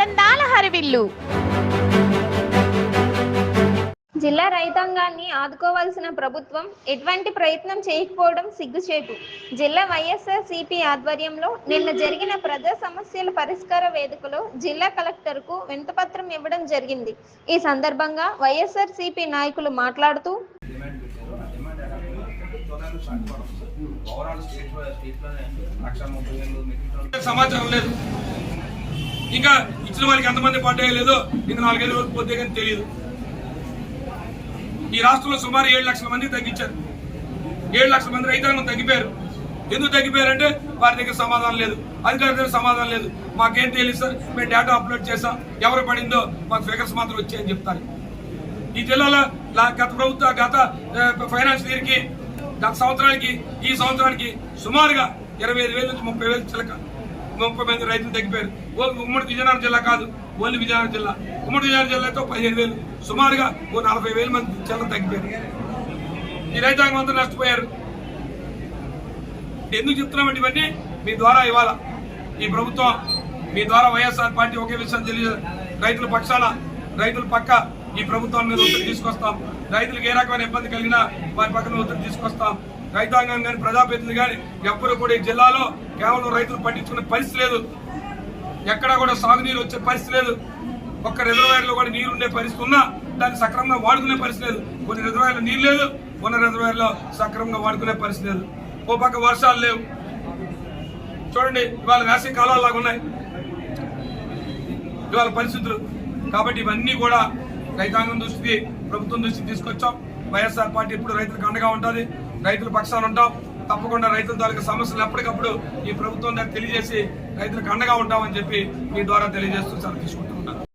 వారిల్లు జిల్లా రైతాంగాన్ని ఆదుకోవాల్సిన ప్రభుత్వం ఎటువంటి ప్రయత్నం చేయకపోవడం సిగ్గుచేటు. జిల్లా వైఎస్ఆర్ సిపి ఆధ్వర్యంలో నిన్న జరిగిన ప్రజా సమస్యల పరిష్కార వేదికలో జిల్లా కలెక్టర్కు వింతపత్రం ఇవ్వడం జరిగింది. ఈ సందర్భంగా వైఎస్ఆర్ సిపి నాయకులు మాట్లాడుతూ సమాచారం లేదు. ఇంకా ఇచ్చిన వాళ్ళకి ఎంతమంది పడ్డాయో లేదో ఇంకా నాలుగైదు వరకు పోతే కానీ తెలియదు ఈ రాష్ట్రంలో సుమారు ఏడు లక్షల మంది తగ్గించారు. ఏడు లక్షల మంది రైతాంగం తగ్గిపోయారు. ఎందుకు తగ్గిపోయారంటే వారి దగ్గర సమాధానం లేదు. అధికారి దగ్గర సమాధానం లేదు. మాకేం తెలియదు సార్ మేము డేటా అప్లోడ్ చేసాం ఎవరు పడిందో మాకు ఫిగర్స్ మాత్రం వచ్చాయని చెప్తారు. ఈ జిల్లాలో గత ప్రభుత్వ గత ఫైనాన్స్ ఇయర్కి గత సంవత్సరానికి ఈ సంవత్సరానికి సుమారుగా ఇరవై ఐదు వేల నుంచి ముప్పై వేలు చిలక. ముప్పై మంది రైతులు తగ్గిపోయారు. ఓ ఉమ్మడి విజయనగరం జిల్లా కాదు ఓన్లీ విజయనగరం జిల్లా. ఉమ్మడి విజయనగరం జిల్లాతో పదిహేను వేలు సుమారుగా ఓ నలభై వేల మంది చిల్లర తగ్గిపోయారు. ఈ రైతాంగం అంతా నష్టపోయారు. ఎందుకు చెప్తున్నామండి ఇవన్నీ? మీ ద్వారా ఇవాళ ఈ ప్రభుత్వం మీ ద్వారా వైఎస్ఆర్ పార్టీ ఒకే విషయం తెలియదు రైతుల పక్షాల రైతుల పక్క ఈ ప్రభుత్వం మీద ఒత్తిడి తీసుకొస్తాం. రైతులకు ఏ రకమైన ఇబ్బంది కలిగినా వారి పక్కన ఒత్తిడి తీసుకొస్తాం. రైతాంగం కానీ ప్రజాప్రతినిధులు కానీ ఎప్పుడు కూడా ఈ జిల్లాలో కేవలం రైతులు పట్టించుకునే పరిస్థితి లేదు. ఎక్కడా కూడా సాగునీరు వచ్చే పరిస్థితి లేదు. ఒక్క రిజర్వాయర్లో కూడా నీరు ఉండే పరిస్థితి ఉన్నా దాన్ని సక్రమంగా వాడుకునే పరిస్థితి లేదు. కొన్ని రిజర్వాయర్లో నీరు లేదు ఉన్న రిజర్వాయర్లో సక్రమంగా వాడుకునే పరిస్థితి లేదు. ఓ పక్క వర్షాలు లేవు. చూడండి ఇవాళ వేసవి కాలాలు లాగా ఉన్నాయి. ఇవాళ పరిస్థితులు. కాబట్టి ఇవన్నీ కూడా రైతాంగం దృష్టికి ప్రభుత్వం దృష్టికి తీసుకొచ్చాం. వైఎస్ఆర్ పార్టీ ఇప్పుడు రైతులకు అండగా ఉంటుంది? రైతుల పక్షాన ఉంటాం. తప్పకుండా రైతుల తాలూకు సమస్యలు ఎప్పటికప్పుడు ఈ ప్రభుత్వం తెలియజేసి రైతులకు అండగా ఉంటామని చెప్పి మీ ద్వారా తెలియజేస్తూ సార్ తీసుకుంటున్నాను